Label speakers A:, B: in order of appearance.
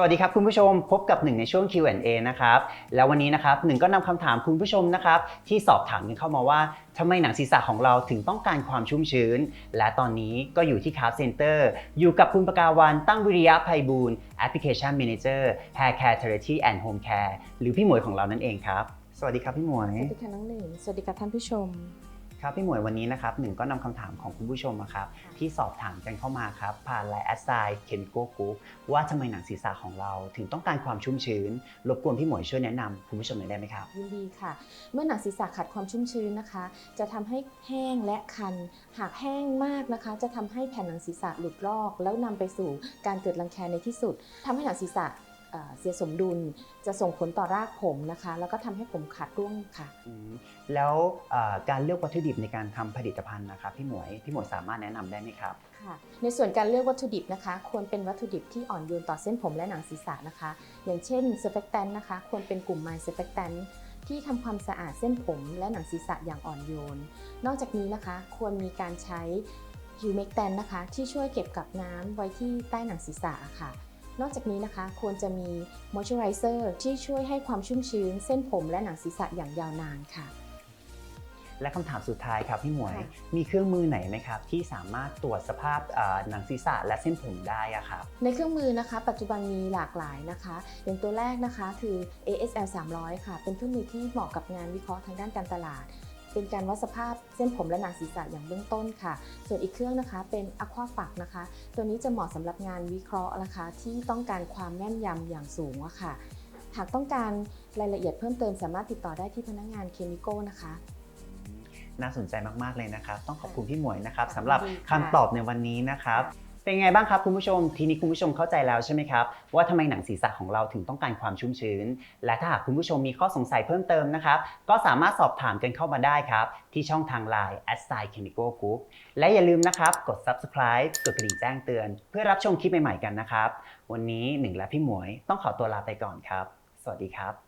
A: สวัสดีครับคุณผู้ชมพบกับหนึ่งในช่วง Q&A นะครับแล้ววันนี้นะครับหนึ่งก็นำคำถามคุณผู้ชมนะครับที่สอบถามกันเข้ามาว่าทำไมหนังศีรษะของเราถึงต้องการความชุ่มชื้น และตอนนี้ก็อยู่ที่คาร์ Center อยู่กับคุณประกาวันตั้งวิริยะภัยบูลย์ Application Manager Hair Care Charity and Home Care หรือพี่หมวยของเรานั่นเองครับ สวัสดีครับพี่หมวย
B: สวัสดีค่ะน้องหนึ่ง สวัสดีค่ะท่านผู้ชม
A: ครับพี่หมวยวันนี้นะครับหนึ่งก็นำคำถามของคุณผู้ชมนะครับที่สอบถามกันเข้ามาครับผ่านไลน์แอดไซน์เคนโกกุว่าทำไมหนังศีรษะของเราถึงต้องการความชุ่มชื้น รบกวนพี่หมวยช่วยแนะนำคุณผู้ชมหน่อยได้ไหมครับ
B: ยินดีค่ะ เมื่อหนังศีรษะขาดความชุ่มชื้นนะคะ จะทำให้แห้งและคัน หากแห้งมากนะคะ จะทำให้แผ่นหนังศีรษะหลุดลอก แล้วนำไปสู่การเกิดรังแคในที่สุดทำให้หนังศีรษะ เอ่อเสียสมดุลจะส่งผลต่อรากผมนะคะ แล้วก็ทำให้ผมขาดร่วงค่ะ
A: อืมแล้วเอ่อการเลือกวัตถุดิบในการทำผลิตภัณฑ์นะครับพี่หมวยพี่หมวยสามารถแนะนำได้ไหมครับ
B: ค่ะ ในส่วนการเลือกวัตถุดิบนะคะ ควรเป็นวัตถุดิบที่อ่อนโยนต่อเส้นผมและหนังศีรษะนะคะ อย่างเช่นเซฟเฟกแตนนะคะ ควรเป็นกลุ่มไมเซฟเฟกแตนที่ทำความสะอาดเส้นผมและหนังศีรษะอย่างอ่อนโยน นอกจากนี้นะคะ ควรมีการใช้ฮิวเมกแตนนะคะ ที่ช่วยเก็บกักน้ำไว้ที่ใต้หนังศีรษะค่ะ นอกจากนี้นะคะ ควรจะมีมอยเจอไรเซอร์ที่ช่วยให้ความชุ่มชื้น เส้นผมและหนังศีรษะอย่างยาวนานค่ะ
A: และคำถามสุดท้ายครับพี่หมวย
B: ค่ะ
A: มีเครื่องมือไหนไหมครับ ที่สามารถตรวจสภาพเอ่อหนังศีรษะและเส้นผมได้อะครับ
B: ในเครื่องมือนะคะ ปัจจุบันมีหลากหลายนะคะ อย่างตัวแรกนะคะคือ ASL 300 ค่ะ เป็นเครื่องมือที่เหมาะกับงานวิเคราะห์ทางด้านการตลาด เป็นการวัดสภาพเส้นผมและหนังศีรษะอย่างเบื้องต้นค่ะ ส่วนอีกเครื่องนะคะเป็น Aqua f a c นะคะ ตัวนี้จะเหมาะสำหรับงานวิเคราะห์นะคะ ที่ต้องการความแม่นยำอย่างสูงอะค่ะ หากต้องการรายละเอียดเพิ่มเติมสามารถติดต่อได้ที่พนักงานเคมิโกนะคะ
A: น่าสนใจมาก ๆ เลยนะครับ ต้องขอบคุณพี่หมวยนะครับ
B: ค่ะ
A: สำหรับ
B: ยินดี
A: คำ
B: ค่ะ
A: ตอบในวันนี้นะครับ เป็นไงบ้างครับคุณผู้ชม ทีนี้คุณผู้ชมเข้าใจแล้วใช่ไหมครับ ว่าทำไมหนังศีรษะของเราถึงต้องการความชุ่มชื้น และถ้าหากคุณผู้ชมมีข้อสงสัยเพิ่มเติมนะครับ ก็สามารถสอบถามกันเข้ามาได้ครับ ที่ช่องทาง Line a s s i Chemical Group และอย่าลืมนะครับ กด subscribe กดกระดิ่งแจ้งเตือน เพื่อรับชมคลิปใหม่ๆกันนะครับ วันนี้หนึ่งและพี่หมวยต้องขอตัวลาไปก่อนครับ สวัสดีครับ